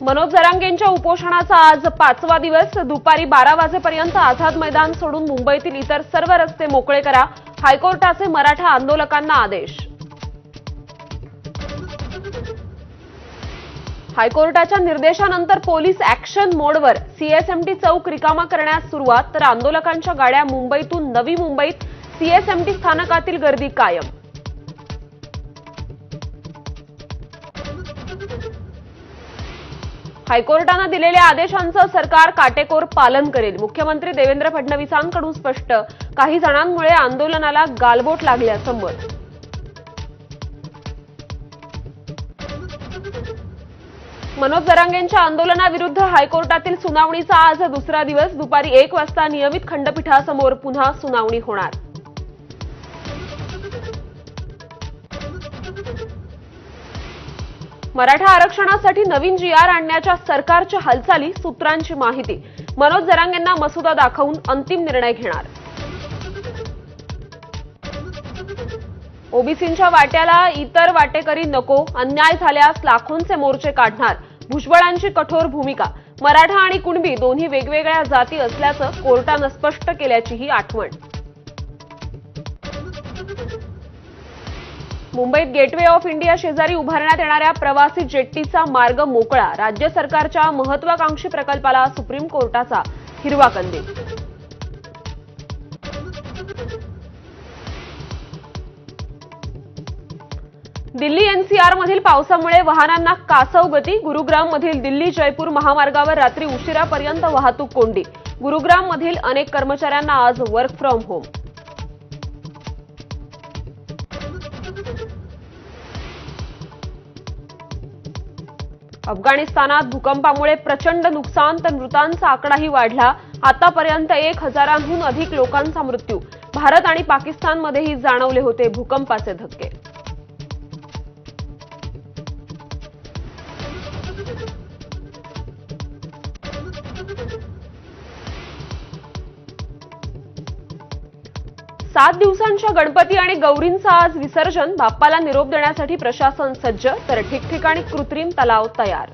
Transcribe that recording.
मनोज जरांगेंच्या उपोषणाचा आज पाचवा दिवस. दुपारी बारा वाजेपर्यंत आझाद मैदान सोडून मुंबईतील इतर सर्व रस्ते मोकळे करा. हायकोर्टाचे मराठा आंदोलकांना आदेश. हायकोर्टाच्या निर्देशानंतर पोलीस ऍक्शन मोडवर. सीएसएमटी चौक रिकामा करण्यास सुरुवात तर आंदोलकांच्या गाड्या मुंबईतून नवी मुंबईत सीएसएमटी स्थानकातील गर्दी कायम. हायकोर्टानं दिलेल्या आदेशांचं सरकार काटेकोर पालन करेल. मुख्यमंत्री देवेंद्र फडणवीसांकडून स्पष्ट. काही जणांमुळे आंदोलनाला गालबोट लागल्याचं मत. मनोज जरांगेंच्या आंदोलनाविरुद्ध हायकोर्टातील सुनावणीचा आज दुसरा दिवस. दुपारी एक वाजता नियमित खंडपीठासमोर पुन्हा सुनावणी होणार. मराठा आरक्षणासाठी नवीन जी आर आणण्याच्या सरकारच्या हालचाली सूत्रांची माहिती. मनोज जरांगेंना मसुदा दाखवून अंतिम निर्णय घेणार. ओबीसींच्या वाट्याला इतर वाटेकरी नको अन्याय झाल्यास लाखोंचे मोर्चे काढणार. भुजबळांची कठोर भूमिका. मराठा आणि कुणबी दोन्ही वेगवेगळ्या जाती असल्याचं कोर्टानं स्पष्ट केल्याचीही आठवण. मुंबईत गेटवे ऑफ इंडिया शेजारी उभारण्यात येणाऱ्या प्रवासी जेट्टीचा मार्ग मोकळा. राज्य सरकारच्या महत्वाकांक्षी प्रकल्पाला सुप्रीम कोर्टाचा हिरवा कंदील. दिल्ली एनसीआरमधील पावसामुळे वाहनांना कासव गती. गुरुग्राममधील दिल्ली जयपूर महामार्गावर रात्री उशिरापर्यंत वाहतूक कोंडी. गुरुग्राममधील अनेक कर्मचाऱ्यांना आज वर्क फ्रॉम होम अफगाणिस्तानात भूकंपामुळे प्रचंड नुकसान तर मृतांचा आकडाही वाढला. आतापर्यंत एक हजारांहून अधिक लोकांचा मृत्यू. भारत आणि पाकिस्तानमध्येही जाणवले होते भूकंपाचे धक्के. सात दिवसांच्या गणपती आणि गौरींचं आज विसर्जन बाप्पाला निरोप देण्यासाठी प्रशासन सज्ज तर ठिकठिकाणी कृत्रिम तलाव तयार.